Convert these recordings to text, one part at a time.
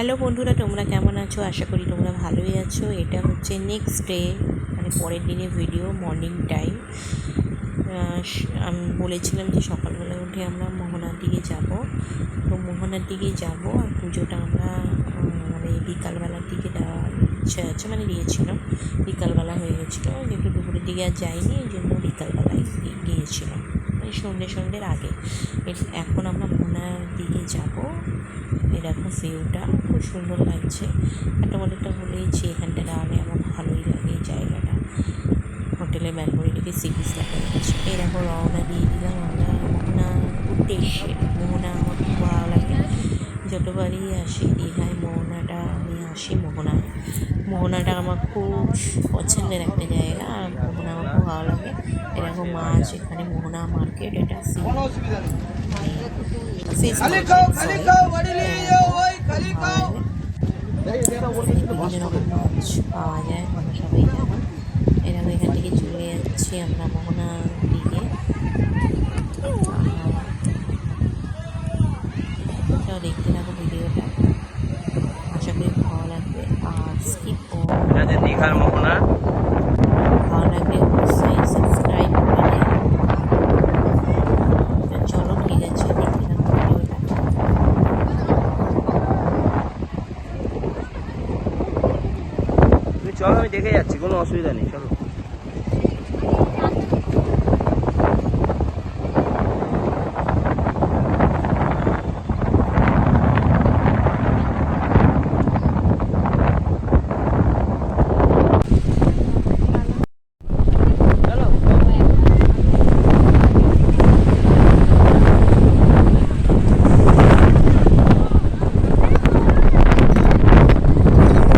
Hello বন্ধুরা, তোমরা কেমন আছো? আশা করি তোমরা ভালোই আছো। এটা হচ্ছে নেক্সট ডে মানে পরের দিনের ভিডিও মর্নিং টাইম আমি বলেছিলাম যে সকালবেলা উঠে আমরা মোহনার দিকে যাব। তো মোহনার দিকে যাব আর পুজোটা আমরা মানে বিকালবেলার দিকে দেওয়ার ইচ্ছা আছে মানে দিয়েছিলাম। বিকালবেলা হয়ে গেছিল, যেহেতু দুপুরের দিকে আর যাইনি, এই জন্য বিকালবেলায় গিয়েছিলাম। মানে সন্ধ্যে সন্ধ্যের আগে। এখন আমরা মোনার দিকে যাব। এরকম ভিউটা খুব সুন্দর লাগছে। আর তোমাদেরটা বলেইছি এখানটা দাঁড়ালে আমার ভালোই লাগে এই জায়গাটা। হোটেলে ব্যালকনি থেকে সি দেখা যাচ্ছে। এরকম রওনা দিয়ে দিলাম আমরা মোহনা উদ্দেশ্যে। মোহনা আমার খুব ভালো লাগে। যতবারই আসি দীঘায় মোহনাটা আমি আসি মোহনা। মোহনাটা আমার খুব পছন্দের একটা জায়গা, আর মোহনা আমার খুব ভালো লাগে। এরকম মাছ এখানে মোহনা মার্কেট এটা মাছ পাওয়া যায়, আমরা সবাই জানি। এরকম এখান থেকে চলে যাচ্ছি আমরা মোহনার দিকে চলো দেখতে থাকো ভিডিওটা আশা করি ভালো লাগবে আর স্কিপ ও এটা যে দীঘার মোহনা চলো আমি দেখে যাচ্ছি কোনো অসুবিধা নেই চলো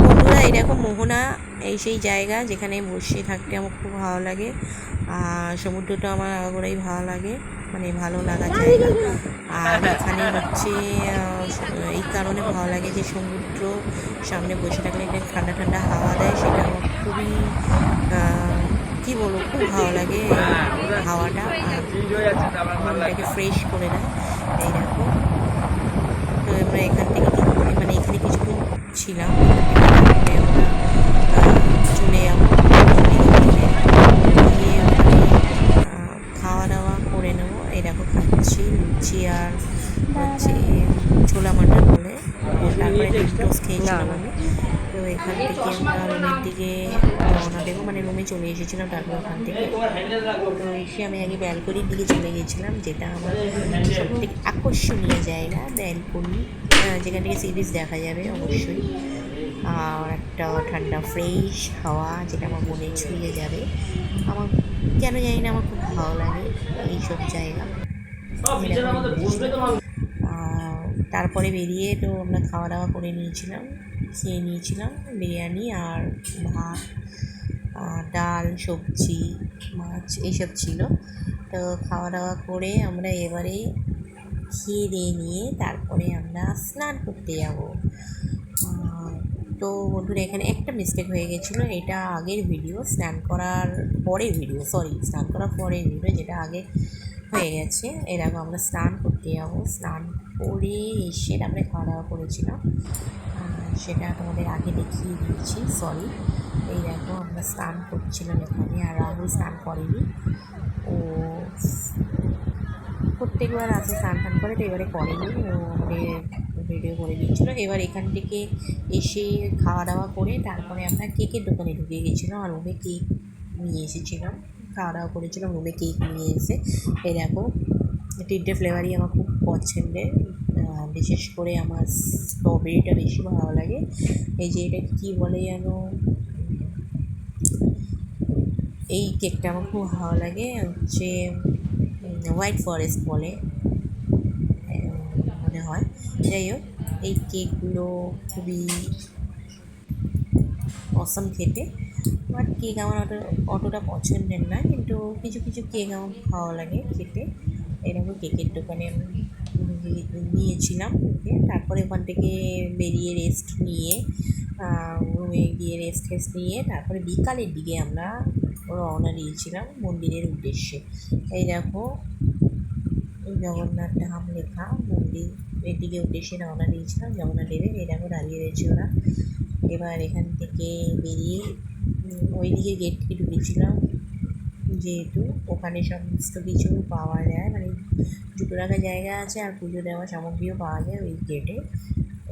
বন্ধুরা এরকম মোহনা এই সেই জায়গা যেখানে বসে থাকতে আমার খুব ভালো লাগে। আর সমুদ্রটা আমার আগাগোড়াই ভালো লাগে মানে ভালো লাগা জায়গা। আর এখানে হচ্ছে এই কারণে ভালো লাগে যে সমুদ্র সামনে বসে থাকলে একটা ঠান্ডা ঠান্ডা হাওয়া দেয়, সেটা আমার খুবই কি বলব, খুব ভালো লাগে হাওয়াটা। মনটাকে ফ্রেশ করে দেয়, এই দেখো। তো আমরা এখান থেকে মানে এখানে কিছুক্ষণ ছিলাম তারপরে আমরা আহ, চলে যাব মন্দিরে। গিয়ে ওখানে আহ, খাওয়া দাওয়া করে নেব এই দেখো খাচ্ছি লুচি আর হচ্ছে ছোলা মাটন বলে তারপরে খেয়েছিলাম আমি তো এখান থেকে আমরা রুমের দিকে রওনা দেবো মানে রুমে চলে এসেছিলাম তারপর ওখান থেকে। তো এসে আমি আগে ব্যালকনির দিকে চলে গেছিলাম যেটা আমার সবথেকে আকর্ষণীয় জায়গা ব্যালকনি যেখান থেকে সিরিজ দেখা যাবে অবশ্যই। আর একটা ঠান্ডা ফ্রেশ হাওয়া যেটা আমার মনে ছুঁয়ে যাবে। আমার কেন জানি না আমার খুব ভালো লাগে এইসব জায়গা। তারপরে বেরিয়ে তো আমরা খাওয়া দাওয়া করে নিয়েছিলাম, খেয়ে নিয়েছিলাম। বিরিয়ানি আর ভাত ডাল, সবজি, মাছ এইসব ছিল। তো খাওয়া দাওয়া করে আমরা এবারে খেয়ে দিয়ে নিয়ে তারপরে আমরা স্নান করতে যাব। তো বন্ধুরা, এখানে একটা মিস্টেক হয়ে গেছিল। এটা আগের ভিডিও স্নান করার পরের ভিডিও সরি স্নান করার পরের ভিডিও যেটা আগে হয়ে গেছে। এরকম আমরা স্নান করতে যাব, স্নান করে এসে তারপরে খাওয়া দাওয়া করেছিলাম সেটা তোমাদের আগে দেখিয়ে দিয়েছি সরি এই দেখো, আমরা স্নান করছিলাম এখানে, আর রাহুল স্নান করেনি। ও প্রত্যেকবার আসে স্নান টান করে, তো এবারে করেনি। ও আমাদের ভিডিও করে দিয়েছিলো এবার এখান থেকে এসে খাওয়া দাওয়া করে তারপরে আমরা কেকের দোকানে ঢুকে গেছিলাম, আর রুমে কেক নিয়ে এসেছিলাম। খাওয়া দাওয়া করেছিলাম, রুমে কেক নিয়ে এসে। এই দেখো, তিনটে ফ্লেভারই আমার খুব পছন্দের। বিশেষ করে আমার স্ট্রবেরিটা বেশি ভালো লাগে। এই যে এটা কী বলে যেন? এই কেকটা আমার খুব ভালো লাগে। হচ্ছে হোয়াইট ফরেস্ট বলে মনে হয়। যাই হোক, এই কেকগুলো খুবই অসম খেতে। বাট কেক আমার অত, অতটা পছন্দের না, কিন্তু কিছু কিছু কেক আমার ভালো লাগে খেতে। এরকম কেকের দোকানে আমি নিয়েছিলাম ওকে। তারপরে ওখান থেকে বেরিয়ে রেস্ট নিয়ে রুমে গিয়ে রেস্ট টেস্ট নিয়ে তারপরে বিকালের দিকে আমরা রওনা দিয়েছিলাম মন্দিরের উদ্দেশ্যে। এই দেখো জগন্নাথ ধাম লেখা মন্দির এর দিকে উদ্দেশ্যে রওনা দিয়েছিলাম জগন্নাথ লেবে এই দেখো দাঁড়িয়ে রয়েছে ওরা। এবার এখান থেকে বেরিয়ে ওই দিকে গেট থেকে ঢুকেছিলাম। যেহেতু ওখানে সমস্ত কিছু পাওয়া যায় মানে জুতো রাখার জায়গা আছে আর পুজো দেওয়ার সামগ্রীও পাওয়া যায় ওই গেটে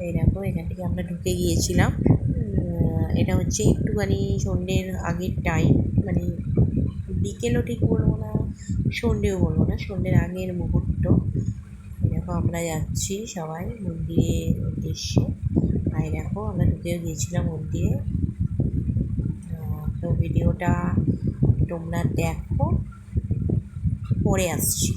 এই দেখো, এখান থেকে আমরা ঢুকে গিয়েছিলাম। এটা হচ্ছে একটুখানি সন্ধ্যের আগের টাইম মানে বিকেলও ঠিক বলব না, সন্ধ্যেও বলব না, সন্ধ্যের আগের মুহূর্ত। দেখো, আমরা যাচ্ছি সবাই মন্দিরের উদ্দেশ্যে। আর দেখো, আমরা ঢুকেও গিয়েছিলাম মন্দিরে। তো ভিডিওটা তোমরা দেখো, পরে আসছি।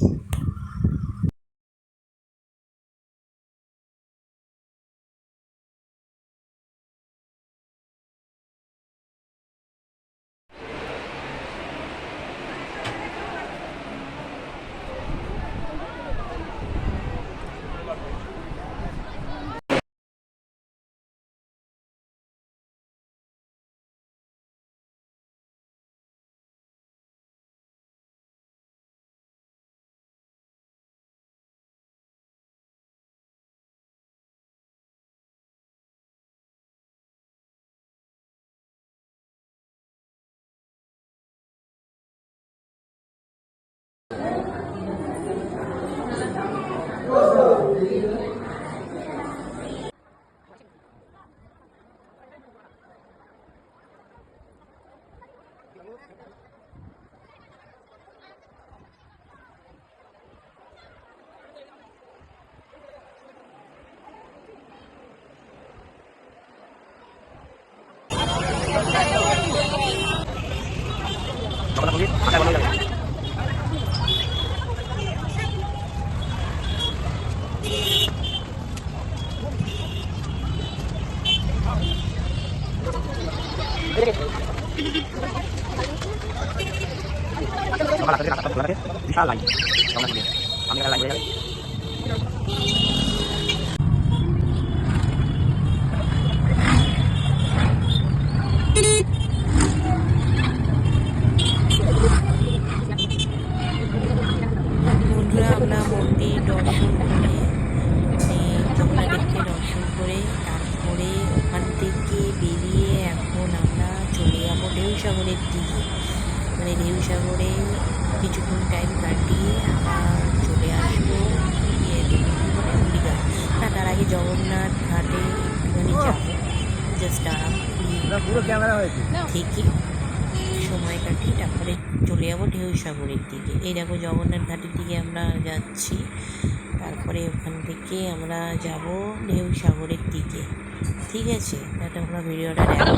Kamu nak pergi? Pakai mana? সকাল আটটা থেকে রাত খোলা বিশাল লাইন রওনা দিয়ে আমি লাইন হয়ে যাবে আমরা মন্দির দর্শন করে জগন্নাথকে দর্শন ওখান থেকে বেরিয়ে এখন আমরা চলে যাব ঢেউসাগরের দিকে মানে ঢেউসাগরে কিছুক্ষণ টাইম কাটিয়ে আবার চলে আসব দীঘা না তার আগে জগন্নাথ ঘাটে একটুখানি যাব। জাস্ট আরাম থেকে সময় কাটিয়ে তারপরে চলে যাব ঢেউ সাগরের দিকে। এই দেখো জগন্নাথ ঘাটের দিকে আমরা যাচ্ছি। তারপরে ওখান থেকে আমরা যাব ঢেউ সাগরের দিকে। ঠিক আছে? তাহলে তোমরা ভিডিওটা দেখো।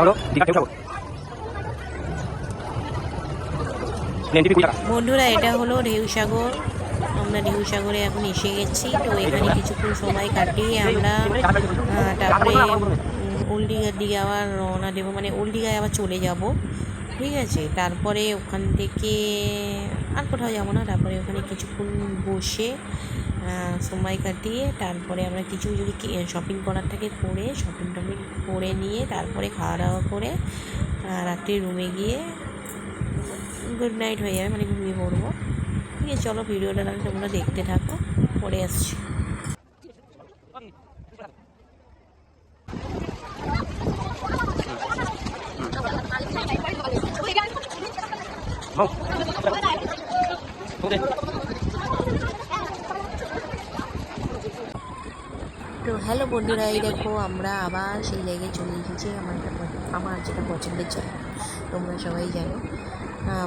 এটা হলো দীঘা ঢেউ সাগর বন্ধুরা, এটা হলো ঢেউসাগর আমরা ঢেউসাগরে এখন এসে গেছি, তো এখানে কিছুক্ষণ সময় কাটিয়ে আমরা তারপরে ওল্ড দীঘার দিকে আবার রওনা দেবো। মানে ওল্ড আবার চলে যাব, ঠিক আছে? তারপরে ওখান থেকে আর কোথাও যাব না, তারপরে ওখানে কিছুক্ষণ বসে সময় কাটিয়ে তারপরে আমরা কিছু যদি শপিং করার থাকে করে শপিং টপিং করে নিয়ে তারপরে খাওয়া দাওয়া করে রাত্রে রুমে গিয়ে গুড নাইট হয়ে যাবে মানে ঘুমিয়ে পড়ব। ঠিক আছে চলো ভিডিওটা তাহলে তোমরা দেখতে থাকো পরে আসছি। হও ওকে তো হ্যালো বন্ধুরা, এই দেখো আমরা আবার সেই জায়গায় চলে এসেছি আমার আমার যেটা পছন্দের জায়গা তোমরা সবাই জানো।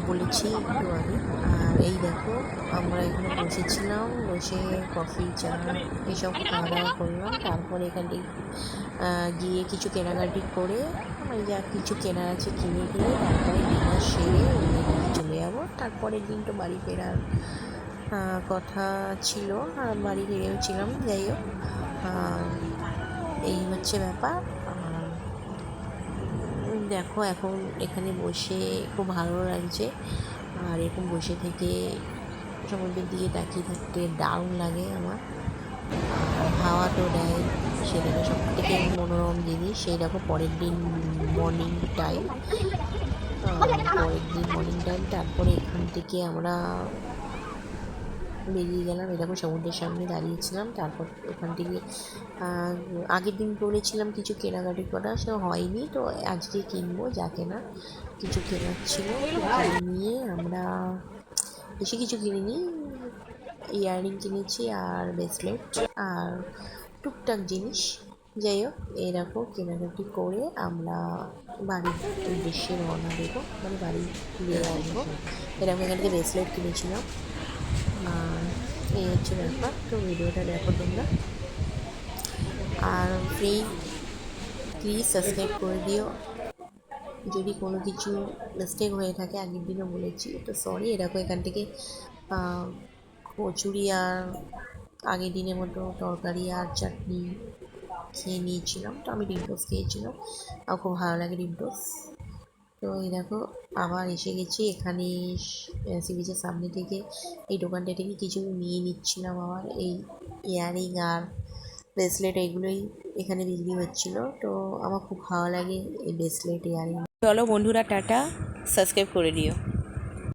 বলেছি একটু আগে। আর এই দেখো, আমরা এখানে বসেছিলাম, বসে কফি চা এসব খাওয়া দাওয়া করলাম। তারপরে এখান থেকে গিয়ে কিছু কেনাকাটি করে মানে যা কিছু কেনার আছে কিনে কিনে তারপরে ডিনার সেরে চলে যাব। তারপরের দিন তো বাড়ি ফেরার কথা ছিল, আর বাড়ি ফিরেও ছিলাম, যাই হোক। এই হচ্ছে ব্যাপার। দেখো, এখন এখানে বসে খুব ভালো লাগছে। আর এরকম বসে থেকে সমুদ্রের দিকে তাকিয়ে থাকতে দারুণ লাগে আমার। হাওয়া তো দেয় সেদিনে সব থেকে মনোরম জিনিস, সেই দেখো পরের দিন মর্নিং টাইম পরের দিন মর্নিং টাইম তারপরে এখান থেকে আমরা বেরিয়ে গেলাম। এরকম সমুদ্রের সামনে দাঁড়িয়েছিলাম। তারপর ওখান থেকে আগের দিন বলেছিলাম কিছু কেনাকাটি করা, সে হয়নি। তো আজকে কিনবো যা কেনা কিছু কেনার ছিল নিয়ে আমরা বেশি কিছু কিনিনি। ইয়াররিং কিনেছি আর ব্রেসলেট আর টুকটাক জিনিস। যাই হোক এরকম কেনাকাটি করে আমরা বাড়ির উদ্দেশ্যে রওনা দেবো। মানে বাড়ি ফিরে আসব। এরকম এখান থেকে ব্রেসলেট কিনেছিলাম। এই হচ্ছে ব্যাপার। তো ভিডিওটা দেখো তোমরা। আর প্লিজ প্লিজ সাবস্ক্রাইব করে দিও। যদি কোনো কিছু মিস্টেক হয়ে থাকে, আগের দিনও বলেছি। তো সরি এরকম এখান থেকে কচুরি আর আগের দিনের মতো তরকারি আর চাটনি খেয়ে নিয়েছিলাম। তো আমি ডিম খেয়েছিলাম। আমার খুব ভালো লাগে ডিম তো এই দেখো, আবার এসে গেছি এখানে সি বিচের সামনে থেকে। এই দোকানটা থেকে কিছু নিয়ে নিচ্ছিলাম আবার, এই ইয়ারিং আর ব্রেসলেট এগুলোই এখানে বিক্রি হচ্ছিল। তো আমার খুব ভালো লাগে এই ব্রেসলেট, ইয়ারিং। চলো বন্ধুরা, টাটা। সাবস্ক্রাইব করে দিও।